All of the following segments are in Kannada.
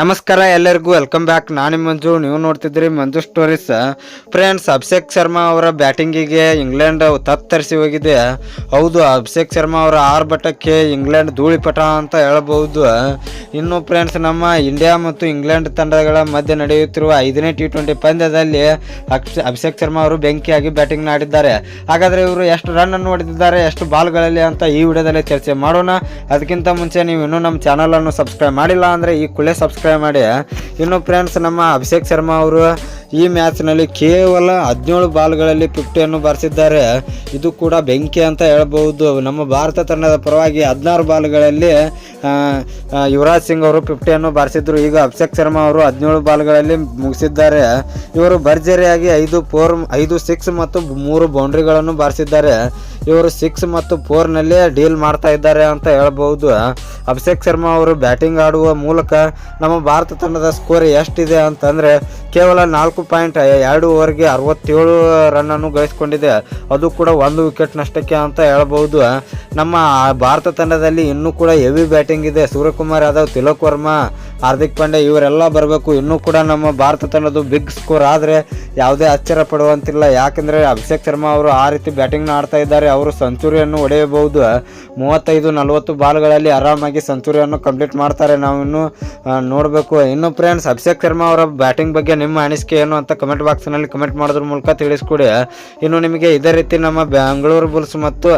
ನಮಸ್ಕಾರ ಎಲ್ಲರಿಗೂ ವೆಲ್ಕಮ್ ಬ್ಯಾಕ್ ನಾನು ಮಂಜು, ನೀವು ನೋಡ್ತಿದ್ರಿ ಮಂಜು ಸ್ಟೋರೀಸ್ ಫ್ರೆಂಡ್ಸ್ ಅಭಿಷೇಕ್ ಶರ್ಮಾ ಅವರ ಬ್ಯಾಟಿಂಗಿಗೆ ಇಂಗ್ಲೆಂಡ್ ತತ್ತರಿಸಿ ಹೋಗಿದೆ. ಹೌದು, ಅಭಿಷೇಕ್ ಶರ್ಮಾ ಅವರ ಆರ್ಭಟಕ್ಕೆ ಇಂಗ್ಲೆಂಡ್ ಧೂಳಿಪಟ ಅಂತ ಹೇಳಬಹುದು. ಇನ್ನು ಫ್ರೆಂಡ್ಸ್ ನಮ್ಮ ಇಂಡಿಯಾ ಮತ್ತು ಇಂಗ್ಲೆಂಡ್ ತಂಡಗಳ ಮಧ್ಯೆ ನಡೆಯುತ್ತಿರುವ ಐದನೇ ಟಿ ಟ್ವೆಂಟಿ ಪಂದ್ಯದಲ್ಲಿ ಅಭಿಷೇಕ್ ಶರ್ಮಾ ಅವರು ಬೆಂಕಿಯಾಗಿ ಬ್ಯಾಟಿಂಗ್ ಆಡಿದ್ದಾರೆ. ಹಾಗಾದರೆ ಇವರು ಎಷ್ಟು ರನ್ ಅನ್ನು ಹೊಡೆದಿದ್ದಾರೆ, ಎಷ್ಟು ಬಾಲ್ಗಳಲ್ಲಿ ಅಂತ ಈ ವಿಡಿಯೋದಲ್ಲಿ ಚರ್ಚೆ ಮಾಡೋಣ. ಅದಕ್ಕಿಂತ ಮುಂಚೆ ನೀವು ಇನ್ನೂ ನಮ್ಮ ಚಾನಲನ್ನು ಸಬ್ಸ್ಕ್ರೈಬ್ ಮಾಡಿಲ್ಲ ಅಂದರೆ ಈ ಕೂಡಲೇ ಸಬ್ಸ್ಕ್ರೈಬ್ ಮಾಡಿ. ಇನ್ನು ಫ್ರೆಂಡ್ಸ್ ನಮ್ಮ ಅಭಿಷೇಕ್ ಶರ್ಮಾ ಅವರು ಈ ಮ್ಯಾಚ್ನಲ್ಲಿ ಕೇವಲ ಹದಿನೇಳು ಬಾಲ್ಗಳಲ್ಲಿ ಫಿಫ್ಟಿಯನ್ನು ಬಾರಿಸಿದ್ದಾರೆ. ಇದು ಕೂಡ ಬೆಂಕಿ ಅಂತ ಹೇಳಬಹುದು. ನಮ್ಮ ಭಾರತ ತಂಡದ ಪರವಾಗಿ ಹದಿನಾರು ಬಾಲ್ಗಳಲ್ಲಿ ಯುವರಾಜ್ ಸಿಂಗ್ ಅವರು ಫಿಫ್ಟಿಯನ್ನು ಬಾರಿಸಿದ್ರು. ಈಗ ಅಭಿಷೇಕ್ ಶರ್ಮಾ ಅವರು ಹದಿನೇಳು ಬಾಲ್ಗಳಲ್ಲಿ ಮುಗಿಸಿದ್ದಾರೆ. ಇವರು ಭರ್ಜರಿಯಾಗಿ ಐದು ಫೋರ್ ಐದು ಸಿಕ್ಸ್ ಮತ್ತು ಮೂರು ಬೌಂಡ್ರಿಗಳನ್ನು ಬಾರಿಸಿದ್ದಾರೆ. ಇವರು ಸಿಕ್ಸ್ ಮತ್ತು ಫೋರ್ನಲ್ಲಿ ಡೀಲ್ ಮಾಡ್ತಾ ಇದ್ದಾರೆ ಅಂತ ಹೇಳ್ಬೋದು ಅಭಿಷೇಕ್ ಶರ್ಮಾ ಅವರು ಬ್ಯಾಟಿಂಗ್ ಆಡುವ ಮೂಲಕ ನಮ್ಮ ಭಾರತ ತಂಡದ ಸ್ಕೋರ್ ಎಷ್ಟಿದೆ ಅಂತಂದರೆ ಕೇವಲ ನಾಲ್ಕು ಪಾಯಿಂಟ್ ಎರಡು ಓವರ್ಗೆ ಅರವತ್ತೇಳು ರನ್ನನ್ನು ಗಳಿಸ್ಕೊಂಡಿದೆ. ಅದು ಕೂಡ ಒಂದು ವಿಕೆಟ್ ನಷ್ಟಕ್ಕೆ ಅಂತ ಹೇಳಬಹುದು. ನಮ್ಮ ಭಾರತ ತಂಡದಲ್ಲಿ ಇನ್ನೂ ಕೂಡ ಹೆವಿ ಬ್ಯಾಟಿಂಗ್ ಇದೆ. ಸೂರ್ಯಕುಮಾರ್ ಯಾದವ್, ತಿಲಕ್ ವರ್ಮಾ, ಹಾರ್ದಿಕ್ ಪಾಂಡೆ ಇವರೆಲ್ಲ ಬರಬೇಕು. ಇನ್ನೂ ಕೂಡ ನಮ್ಮ ಭಾರತ ತಂಡದ್ದು ಬಿಗ್ ಸ್ಕೋರ್ ಆದರೆ ಯಾವುದೇ ಅಚ್ಚರ ಪಡುವಂತಿಲ್ಲ. ಯಾಕೆಂದರೆ ಅಭಿಷೇಕ್ ಶರ್ಮಾ ಅವರು ಆ ರೀತಿ ಬ್ಯಾಟಿಂಗ್ನ ಆಡ್ತಾ ಇದ್ದಾರೆ. ಅವರು ಸೆಂಚುರಿಯನ್ನು ಹೊಡೆಯಬಹುದು. ಮೂವತ್ತೈದು, ನಲವತ್ತು ಬಾಲ್ಗಳಲ್ಲಿ ಆರಾಮಾಗಿ ಸೆಂಚುರಿಯನ್ನು ಕಂಪ್ಲೀಟ್ ಮಾಡ್ತಾರೆ. ನಾವು ಇನ್ನು ನೋಡಬೇಕು. ಇನ್ನು ಫ್ರೆಂಡ್ಸ್ ಅಭಿಷೇಕ್ ಶರ್ಮಾ ಅವರ ಬ್ಯಾಟಿಂಗ್ ಬಗ್ಗೆ ನಿಮ್ಮ ಅನಿಸಿಕೆ ಏನು ಅಂತ ಕಮೆಂಟ್ ಬಾಕ್ಸ್ನಲ್ಲಿ ಕಮೆಂಟ್ ಮಾಡೋದ್ರ ಮೂಲಕ ತಿಳಿಸ್ಕೊಡಿ. ಇನ್ನು ನಿಮಗೆ ಇದೇ ರೀತಿ ನಮ್ಮ ಬೆಂಗಳೂರು ಬುಲ್ಸ್ ಮತ್ತು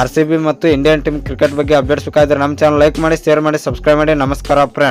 ಆರ್ ಮತ್ತು ಇಂಡಿಯನ್ ಟೀಮ್ ಕ್ರಿಕೆಟ್ ಬಗ್ಗೆ ಅಪ್ಡೇಟ್ಸ್ ಬೇಕಾದ್ರೆ ನಮ್ಮ ಚಾನಲ್ ಲೈಕ್ ಮಾಡಿ ಶೇರ್ ಮಾಡಿ ಸಬ್ಸ್ಕ್ರೈಬ್ ಮಾಡಿ. ನಮಸ್ಕಾರ ಫ್ರೆಂಡ್